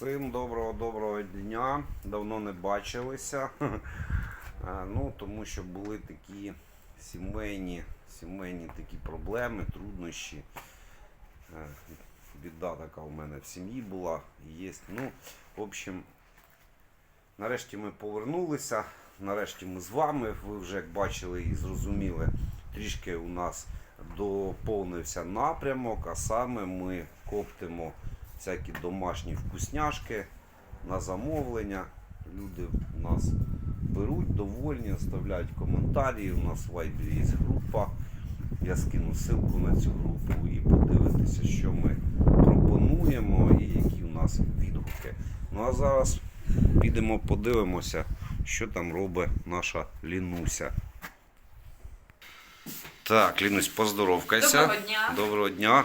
Всім доброго доброго дня. Давно не бачилися. Ну, тому що були такі сімейні, сімейні такі проблеми, труднощі. Е, Біда така у мене в сім'ї була. Є. Ну, в общем, нарешті ми повернулися. Нарешті ми з вами. Ви вже як бачили і зрозуміли, трішки у нас доповнився напрямок, а саме ми коптимо всякі домашні вкусняшки на замовлення. Люди у нас беруть, довольні, оставляють коментарі. У нас в Viber є група. Я скину ссылку на цю групу і подивитися, що ми пропонуємо і які у нас відгуки. Ну а зараз підемо подивимося, що там робить наша Лінуся. Так, Лінусь, поздоровкайся. Доброго дня. Доброго дня.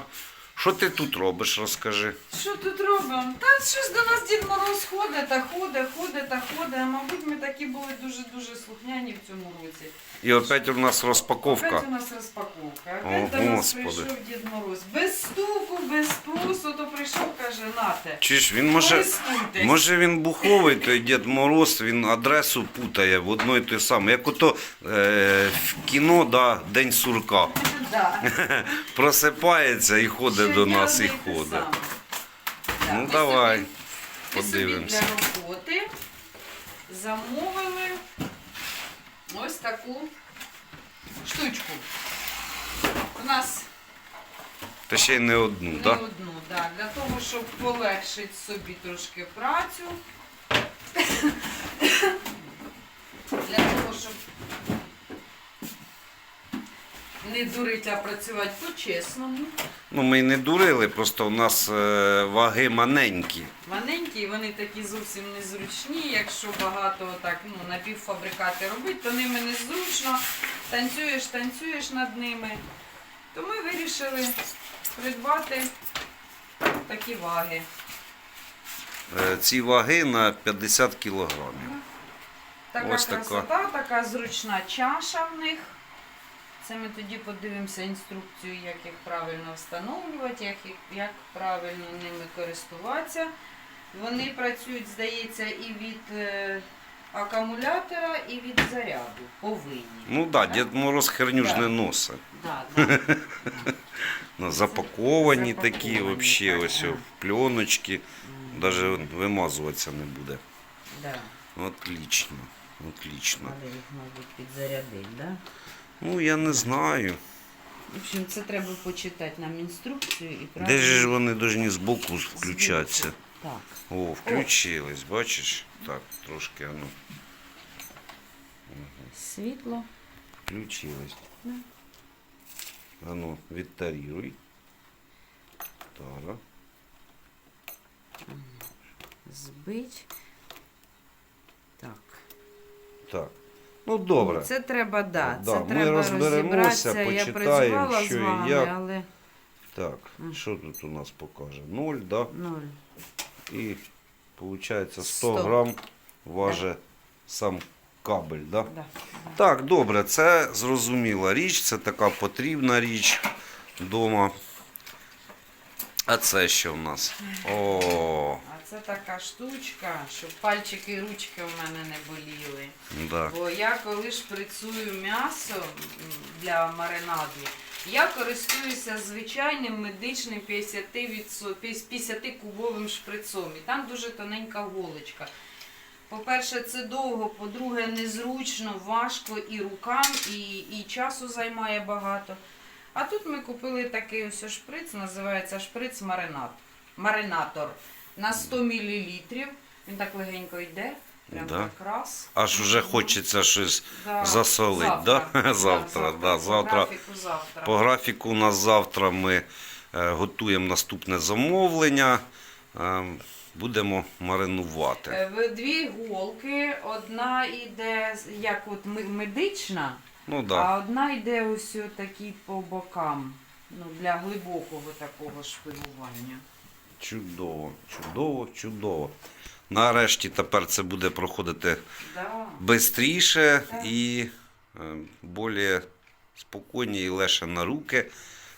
Що ти тут робиш, розкажи. Що тут робимо? Та щось до нас Дід Мороз ходить та ходить, ходить та ходить. А мабуть, ми такі були дуже-дуже слухняні в цьому році. І опять у нас розпаковка. Опять у нас розпаковка. О, до нас Господи. прийшов Дід Мороз. Без стуку, без спросу, то прийшов, каже, нате. Чи ж він може. Користуйтесь. Може він буховий, той Дід Мороз, він адресу путає в одно і те саме. Як ото е, в кіно, да, День сурка. Да. Просипається і ходить до Щодня нас і одне й те ходить. саме. Да, Ну ми давай, собі- ми собі подивимося. для роботи замовили ось таку штучку. У нас Та ще й не одну, не так? Да? одну, да, для того, щоб полегшити собі трошки працю. Для того, щоб не дурити, а працювати по-чесному. Ну ми не дурили, просто у нас е, ваги маленькі. Маленькі, вони такі зовсім незручні. Якщо багато так, ну, напівфабрикати робити, то ними незручно. Танцюєш, танцюєш над ними. То ми вирішили придбати такі ваги. Е, ці ваги на 50 кілограмів. Така Ось така. красота, така зручна чаша в них. Це ми тоді подивимося інструкцію, як їх правильно встановлювати, як, їх- як правильно ними користуватися. Вони працюють, здається, і від е, акумулятора, і від заряду. Повинні. Ну так, Дід Мороз херню ж не носить. Да, да. Ну, запаковані такі, взагалі, так, ось да. в пленочки. Навіть вимазуватися не буде. да. Отлично. Отлично. Треба їх, мабуть, підзарядити, да? Ну, я не знаю. В общем, це треба почитати нам інструкцію і Де ж вони повинні збоку включатися? Так. О, включились, бачиш? Так, трошки, ану, Світло. включились. Да. Ану, відтаріруй. Так. Збить. Так. Так. Ну добре. Це треба, да, Да, це ми треба розберемося, розібратися. Я почитаємо, працювала що з і вами, як. але Так, що тут у нас покаже? 0, да? ноль. І виходить 100 100. грам важить сам кабель, да? Да. Так, добре, це зрозуміла річ, це така потрібна річ вдома. А це що в нас? О, це така штучка, щоб пальчики і ручки в мене не боліли. да. Бо я коли шприцюю м'ясо для маринаду, я користуюся звичайним медичним 50%, 50-кубовим шприцом. І там дуже тоненька голочка. По-перше, це довго, по-друге, незручно, важко і рукам, і, і часу займає багато. А тут ми купили такий ось шприц, називається шприц маринад. маринатор на 100 мл. Він так легенько йде. Прям Да. так раз. Аж вже хочеться щось Да. засолить, да? Завтра, да, завтра. По графіку завтра. По графіку у нас завтра ми е, готуємо наступне замовлення. Е, будемо маринувати. Е, В дві голки, одна йде з- як от ми- медична, Ну а Да. одна йде ось такі по бокам. Ну, для глибокого такого шпигування. Чудово, чудово, чудово. Нарешті тепер це буде проходити Да. швидше Так. і е, більш спокійні і легше на руки.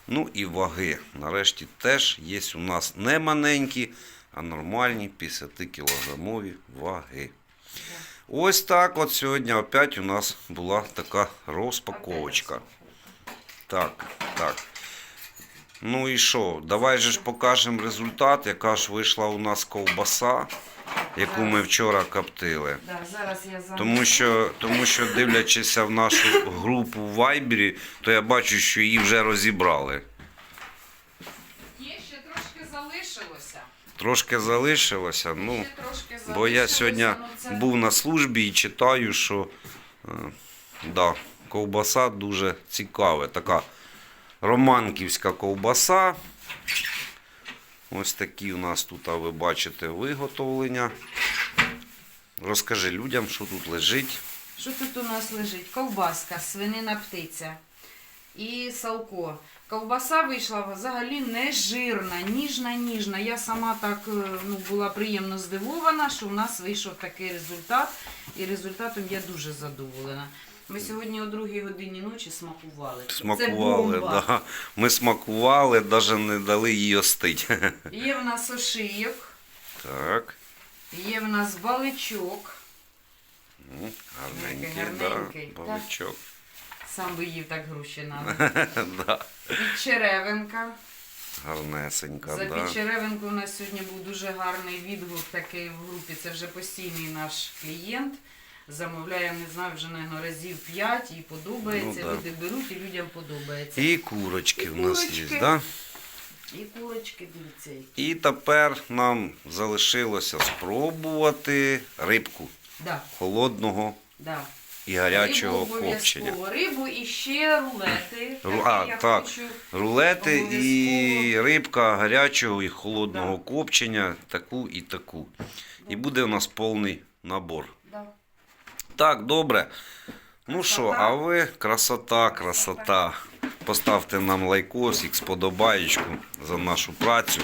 Ну і ваги. Нарешті теж є у нас не маленькі, а нормальні 50 кілограмові ваги. Ось так от сьогодні опять у нас була така розпаковочка. Так, так. Ну і що? Давай же ж покажемо результат, яка ж вийшла у нас ковбаса, яку ми вчора коптили. Да, зараз я за... Тому що, тому що дивлячися в нашу групу в Вайбері, то я бачу, що її вже розібрали. Є ще трошки залишилося. Трошки залишилося. Ну, трошки бо я сьогодні ну, це- був на службі і читаю, що е, да, ковбаса дуже цікава. Така романківська ковбаса. Ось такі у нас тут, а ви бачите, виготовлення. Розкажи людям, що тут лежить. Що тут у нас лежить? Ковбаска, свинина птиця і салко. Ковбаса вийшла взагалі не жирна, ніжна, ніжна. Я сама так е, ну, була приємно здивована, що в нас вийшов такий результат. І результатом я дуже задоволена. Ми сьогодні о другій годині ночі смакували. Це Смакували, бомба. да. Ми смакували, навіть не дали їй остити. Є в нас ошийок, Так. є в нас баличок. М, Гарненький, Гарненький, да, так. баличок. Сам би їв так груші надо. да. І. Гарнесенька, За да. Підчеревинку у нас сьогодні був дуже гарний відгук такий в групі. Це вже постійний наш клієнт. Замовляє, не знаю, вже наверно, разів 5 і подобається. Ну, да. Люди беруть і людям подобається. І курочки І в нас є, курочки. да? І кулочки, дивіться. які. І тепер нам залишилося спробувати рибку Да, холодного да. і гарячого Рибу копчення. обов'язково. Рибу і ще рулети. Ру- а, я так. хочу. Рулети і Обов'язково. рибка гарячого і холодного копчення, таку і таку. І буде у нас повний набор. Так, добре. Ну що, а ви красота, красота. Поставте нам лайкосик, сподобаєчку за нашу працю.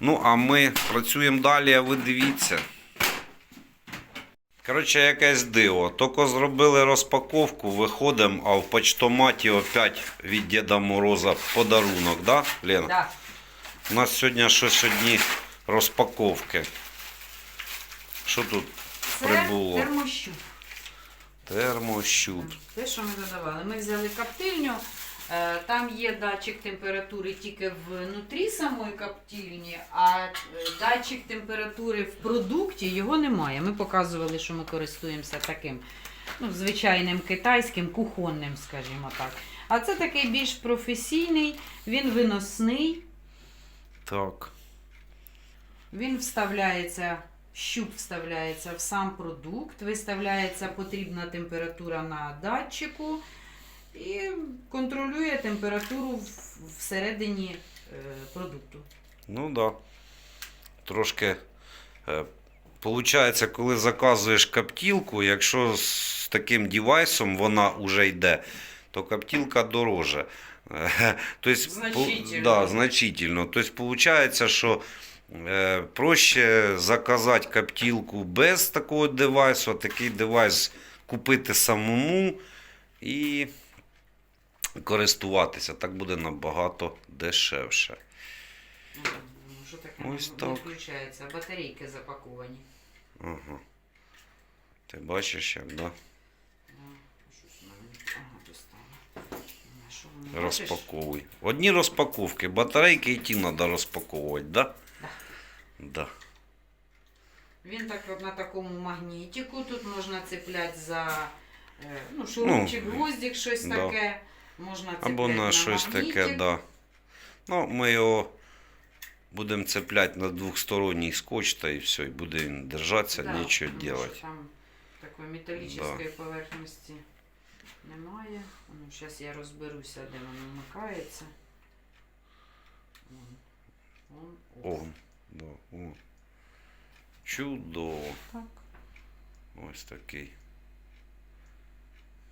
Ну, а ми працюємо далі, а ви дивіться. Коротше, якесь диво. Тільки зробили розпаковку, виходимо, а в почтоматі опять від Діда Мороза подарунок, да, Лена? Да. У нас сьогодні щось одні розпаковки. Що тут Це прибуло? термощуп. Термощуп. Те, що ми додавали. Ми взяли коптильню, е, там є датчик температури тільки внутрі самої коптильні, а е, датчик температури в продукті його немає. Ми показували, що ми користуємося таким ну, звичайним китайським, кухонним, скажімо так. А це такий більш професійний, він виносний, Так. він вставляється. Щуп вставляється в сам продукт, виставляється потрібна температура на датчику і контролює температуру всередині е, продукту. Ну да. Трошки. Е, Получається, коли заказуєш каптілку, якщо з таким девайсом вона вже йде, то каптілка дороже. Тобто, Значительно. Да, значительно. Тобто, получається, що проще заказати каптілку без такого девайсу, а такий девайс купити самому і користуватися. Так буде набагато дешевше. Ну, Що таке Ось не, не так. включається? Батарейки запаковані. Ага. Ти бачиш, як, да? Воно, бачиш? Розпаковуй. Одні розпаковки. Батарейки і ті треба розпаковувати, да? Да. Да. Він так на такому магнітику. Тут можна цепляти за е, ну, шурупчик, Ну, гвоздик, щось да. таке. Можна цепляти Або на щось магнітик. таке, да. Ну, ми його будемо цепляти на двохсторонній скотч, та і все, і буде він держатися, Да, нічого робити. Там такої металічної поверхності немає. Ну, зараз я розберуся, де воно вмикається. Вон. Вон, О, да, о. Чудово. Так. Ось такий.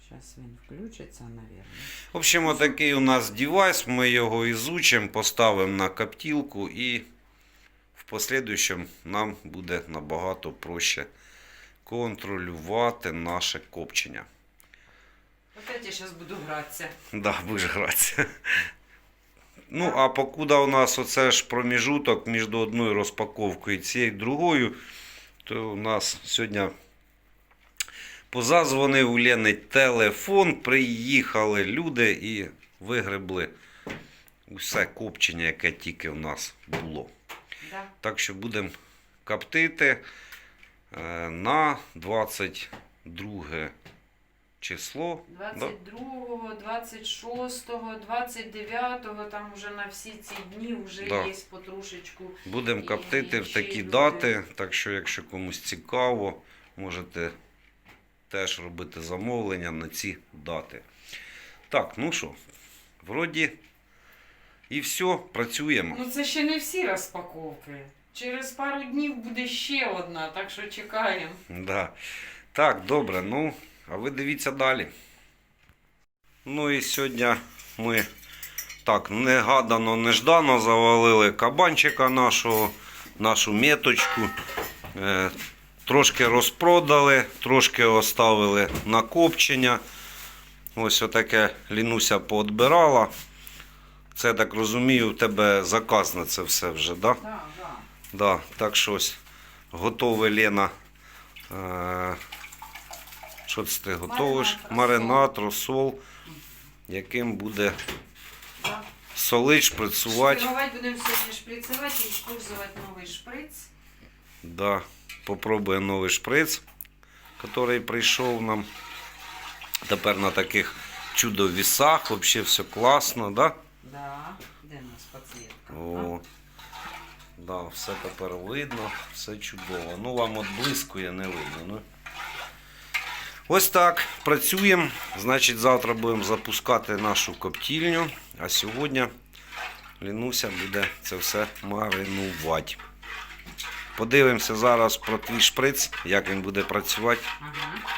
Зараз він включиться, мабуть. В общем, отакий у нас девайс, ми його ізучимо, поставимо на коптілку і в последующем нам буде набагато проще контролювати наше копчення. Опять я зараз буду гратися. Да, будеш гратися. Ну, а покуда у нас оце ж проміжуток між одною розпаковкою і цією другою, то у нас сьогодні позазвонив у Лени телефон, приїхали люди і вигребли усе копчення, яке тільки в нас було. Да. Так що будемо коптити е, на 22 число. Да? 22, 26, 29, там вже на всі ці дні вже Да. є потрошечку. Будемо І коптити в ще й такі люди. дати, так що, якщо комусь цікаво, можете теж робити замовлення на ці дати. Так, ну що, вроді і все, працюємо. Ну це ще не всі розпаковки. Через пару днів буде ще одна, так що чекаємо. Да. Так, добре, ну, а ви дивіться далі. Ну і сьогодні ми так негадано, неждано завалили кабанчика нашого, нашу меточку. Е, трошки розпродали, трошки оставили на копчення. Ось отаке Лінуся поотбирала. Це так розумію, в тебе заказ на це все вже, так? Да? Так, так. Да, так що ось готове Лена. Е, що це ти готовиш? Маринад, розсол, яким буде Да. солить, шприцувати. Шприцювати будемо сьогодні шприцювати і використовувати новий шприц. Да, попробує новий шприц, який прийшов нам. Тепер на таких чудо-вісах, взагалі все класно, да? Да. Де у нас підсвітка? О, да, все тепер видно, все чудово. Ну, вам от блискує, не видно. Ну. Ось так, працюємо. Значить, завтра будемо запускати нашу коптільню, а сьогодні Лінуся буде це все маринувати. Подивимося зараз про твій шприц, як він буде працювати. Ага.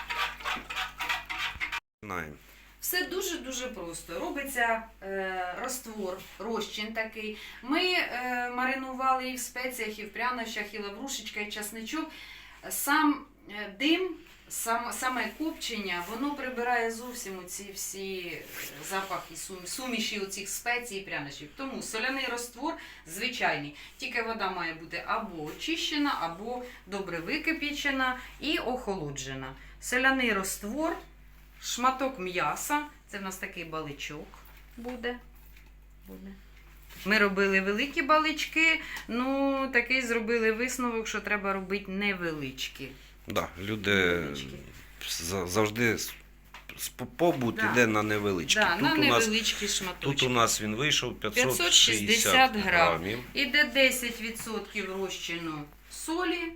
Все дуже-дуже просто. Робиться е, раствор, розчин такий. Ми е, маринували і в спеціях, і в прянощах, і лаврушечка, і часничок. Сам е, дим, сам, саме копчення, воно прибирає зовсім ці всі е, запахи, сум, суміші оцих спецій і прянощів. Тому соляний раствор звичайний. Тільки вода має бути або очищена, або добре википічена і охолоджена. Соляний раствор шматок м'яса. Це в нас такий баличок буде. буде. Ми робили великі балички, ну такий зробили висновок, що треба робити невеличкі. Да, люди Невеличкі. за- завжди побут Да. іде на невеличкі. Да, тут, на у нас, невеличкі шматочки. тут у нас він вийшов 560, 560 грам. грамів. Іде 10% розчину солі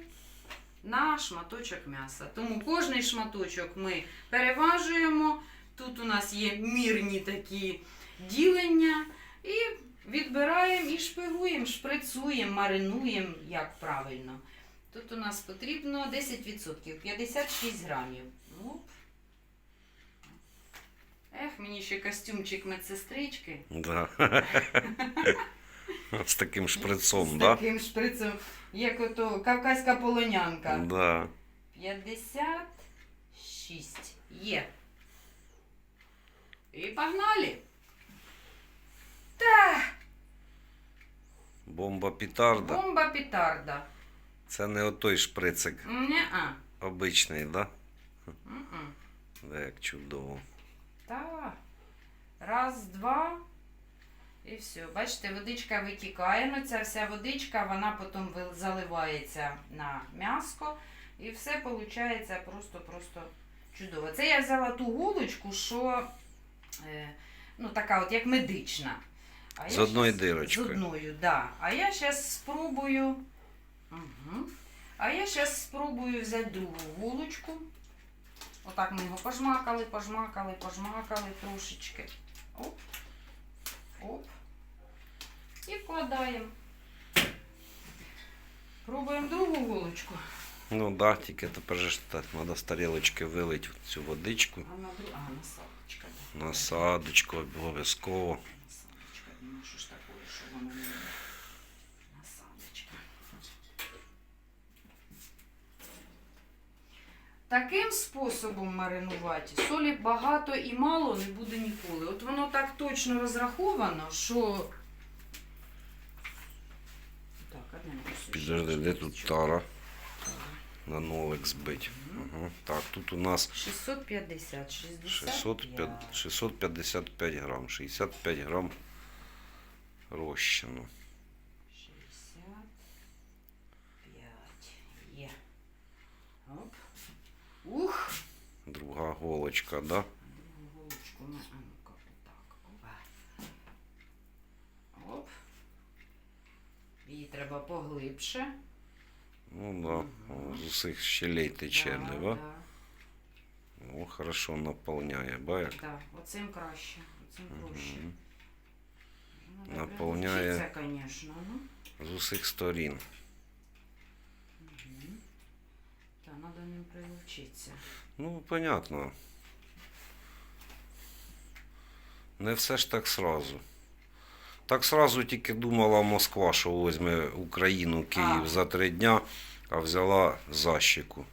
на шматочок м'яса. Тому кожний шматочок ми переважуємо. Тут у нас є мірні такі ділення. І відбираємо і шпигуємо, шприцуємо, маринуємо, як правильно. Тут у нас потрібно 10%, 56 грамів. Оп. Ех, мені ще костюмчик медсестрички. Да. З таким шприцом, З да? таким шприцем, як ото кавказька полонянка. Да. 56 є. І погнали. Та, Бомба петарда. бомба петарда. Це не отой шприцик Не-а. обичний, да? Да, як чудово. Та. Раз, два. І все. Бачите, водичка витікає. Ну, ця вся водичка, вона потім заливається на м'яско. І все виходить просто-просто чудово. Це я взяла ту голочку, що е, ну, така от як медична. А З я одною щас- дирочкою. З одною, да. А я зараз спробую. Угу. А я зараз спробую взяти другу голочку. Отак ми його пожмакали, пожмакали, пожмакали трошечки. Оп. Оп. І вкладаємо. Пробуємо другу голочку. Ну да, тільки тепер ж так, треба з тарілочки вилити цю водичку. А на друг... А, насадочка. да. Насадочку обов'язково. Насадочка. Ну що ж таке, що воно не Таким способом маринувати солі багато і мало не буде ніколи. От воно так точно розраховано, що. Так, Підожди, де тут тара? На нолик збить. Угу. Так, тут у нас 650, 65 655 грам, 65 грам розчину. Голочка, да? Голочку ми, а ну-ка, отак. Опа. Оп. Її треба поглибше. Ну да, О, з усіх щелей тече, Да, да, О, хорошо наповняє, ба як? да. Оцим краще. Оцим проще. Мгм. Ну, Наповняє. Це, звісно. Ну. З усіх сторін. Та, треба ним прилучитися. Ну, понятно. Не все ж так сразу. Так сразу тільки думала Москва, що візьме Україну, Київ А. за три дня, а взяла защику.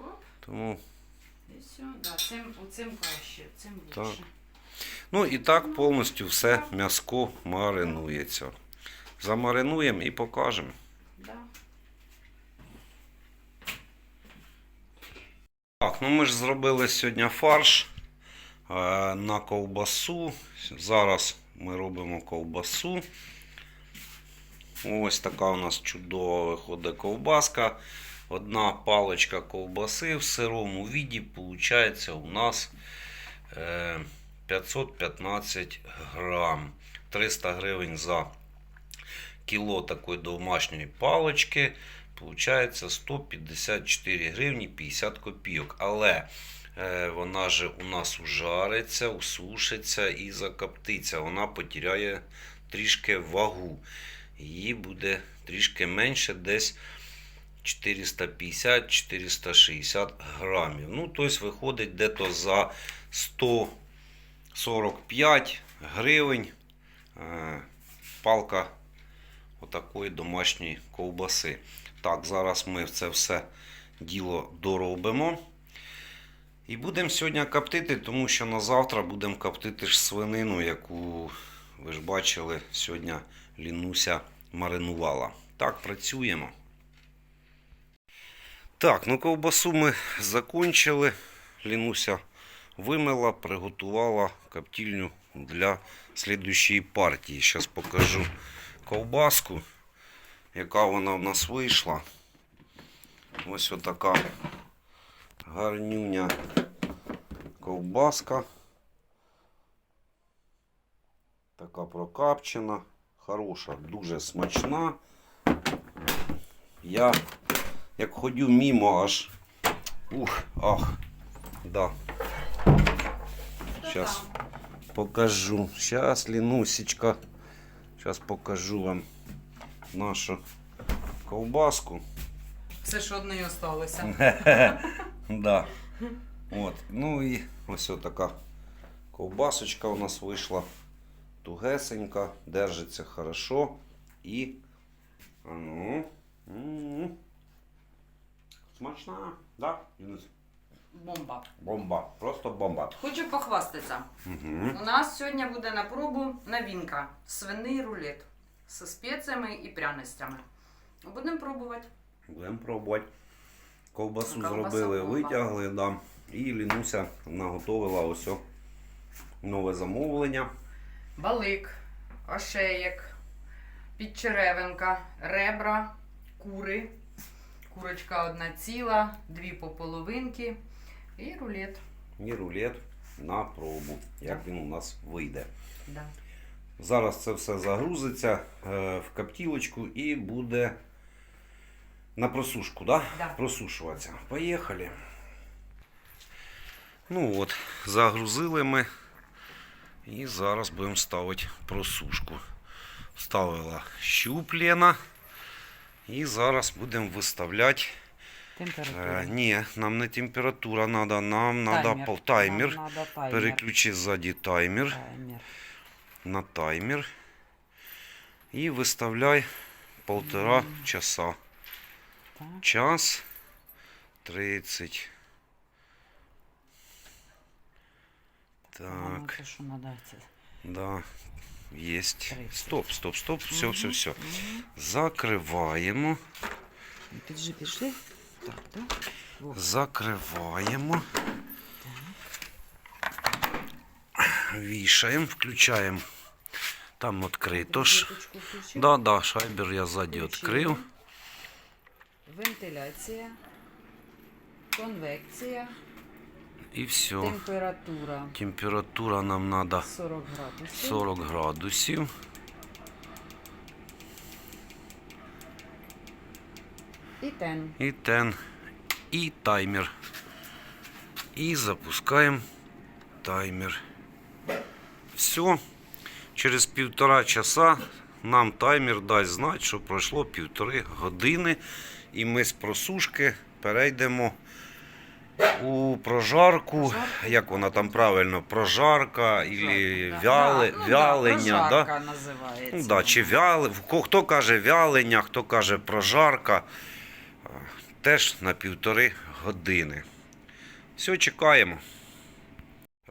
Оп. Тому, І все. Да, цим, оцим краще, цим Так. лучше. ну і так повністю все м'яско маринується. Замаринуємо і покажемо. Да. Так, ну ми ж зробили сьогодні фарш е, на ковбасу. Зараз ми робимо ковбасу. Ось така у нас чудова виходить ковбаска. Одна паличка ковбаси в сирому віді виходить у нас е, 515 грам. 300 гривень за кіло такої домашньої палички. Получається 154 гривні 50 копійок. Але е, вона же у нас ужариться, усушиться і закоптиться. Вона потеряє трішки вагу. Її буде трішки менше, десь 450-460 грамів. Ну, тобто виходить дето за 145 гривень е, палка отакої домашньої ковбаси. Так, зараз ми це все діло доробимо. І будемо сьогодні коптити, тому що на завтра будемо коптити ж свинину, яку ви ж бачили, сьогодні Лінуся маринувала. Так, працюємо. Так, ну ковбасу ми закончили. Лінуся вимила, приготувала коптильню для слідущої партії. Зараз покажу ковбаску, яка вона в нас вийшла. Ось отака гарнюня ковбаска. Така прокапчена, хороша, дуже смачна. Я як ходю мімо аж. Ух, ах, да. Сейчас покажу. Сейчас, Лінусечка. Сейчас покажу вам нашу ковбаску. Все ж одне й осталося. Да. От. Ну і ось така ковбасочка у нас вийшла. Тугесенька, держиться хорошо. І. А ну. Смачна, да? Бомба. Бомба. Просто бомба. Хочу похвастатися. Угу. У нас сьогодні буде на пробу новинка. Свиний рулет з спеціями і пряностями. Будемо пробувати. Будемо пробувати. Ковбасу Ковбаса зробили, бомба. витягли, да. І Лінуся наготовила ось нове замовлення. Балик, ошеєк, підчеревинка, ребра, кури. Курочка одна ціла, дві по половинки і рулет. І рулет на пробу, як Так. він у нас вийде. Да. Зараз це все загрузиться е, в коптілочку і буде на просушку, да? Да. Просушуватися. Поїхали. Ну от, загрузили ми. І зараз будемо ставити просушку. Ставила щуплена. І зараз будемо виставляти. Е, ні, нам не температура треба, нам треба таймер. Нам надо таймер. Переключи ззаді таймер Таймер. на таймер і виставляй полтора часа. Так. Час 30. А, ну Так, це що надо? Це да. Єсть. 30. Стоп, стоп, стоп. Все, все, все. Мгм. Закриваємо. Піджи, пішли. Так, так. Во. Закриваємо. Вішаємо, включаємо. Там відкрито ж. Да, да, шайбер я ззаді відкрив. Вентиляція, конвекція, І все. температура Температура нам треба 40 градусів. 40 градусів. І тен. І тен. І таймер. І запускаємо таймер. Все. Через півтора часа нам таймер дасть знати, що пройшло півтори години. І ми з просушки перейдемо у прожарку. Прожарку. Як вона там правильно? Прожарка і вяле, Да, ну вялення. Да, да? прожарка називається. Ну, да, чи вяли, хто, хто каже вялення, хто каже прожарка. Теж на півтори години. Все, чекаємо.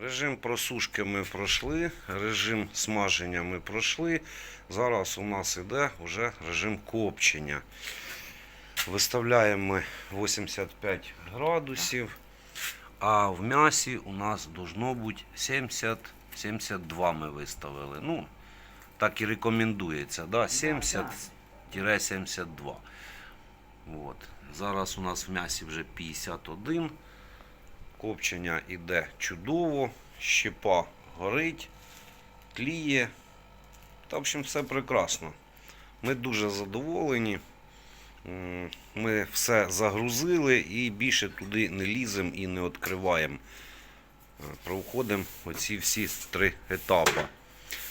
Режим просушки ми пройшли, режим смаження ми пройшли. Зараз у нас іде вже режим копчення. Виставляємо ми 85 градусів, а в м'ясі у нас должно бути 70-72 ми виставили. Ну, так і рекомендується, да? 70-72. От. Зараз у нас в м'ясі вже 51. Копчення іде чудово, щепа горить, тліє. Та, в общем, все прекрасно. Ми дуже задоволені. Ми все загрузили і більше туди не ліземо і не відкриваємо. Е, Проходимо оці всі три етапи.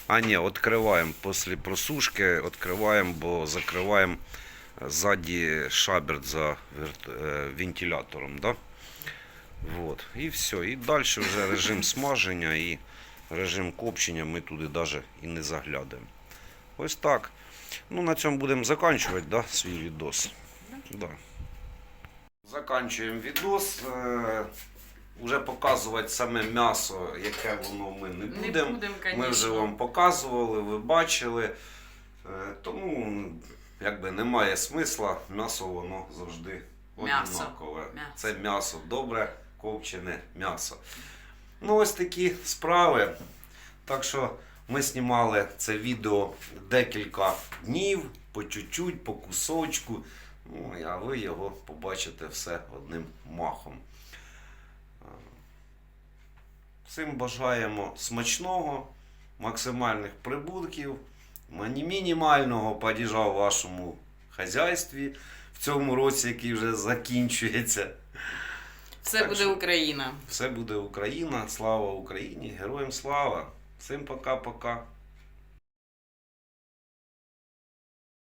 А ні, відкриваємо після просушки, відкриваємо, бо закриваємо е, ззаді шаберт за е, вентилятором. Да? Вот. І все. І далі вже режим смаження і режим копчення ми туди навіть і не заглядаємо. Ось так. Ну, на цьому будемо закінчувати да, свій відос. Да. Закінчуємо відос. Е, Уже показувати саме м'ясо, яке воно ми не Не будемо. будемо, Ми вже вам показували, ви бачили. Е, Тому якби немає смисла, м'ясо воно завжди М'ясо. однакове. М'ясо. Це м'ясо добре, ковчене м'ясо. Ну, ось такі справи. Так що ми знімали це відео декілька днів, по чуть-чуть, по кусочку. Ну, а ви його побачите все одним махом. Е, Всім бажаємо смачного, максимальних прибутків, мінімального падіжа в вашому хазяйстві в цьому році, який вже закінчується. Все Так буде що- Україна. Все буде Україна, слава Україні, героям слава! Всім пока-пока!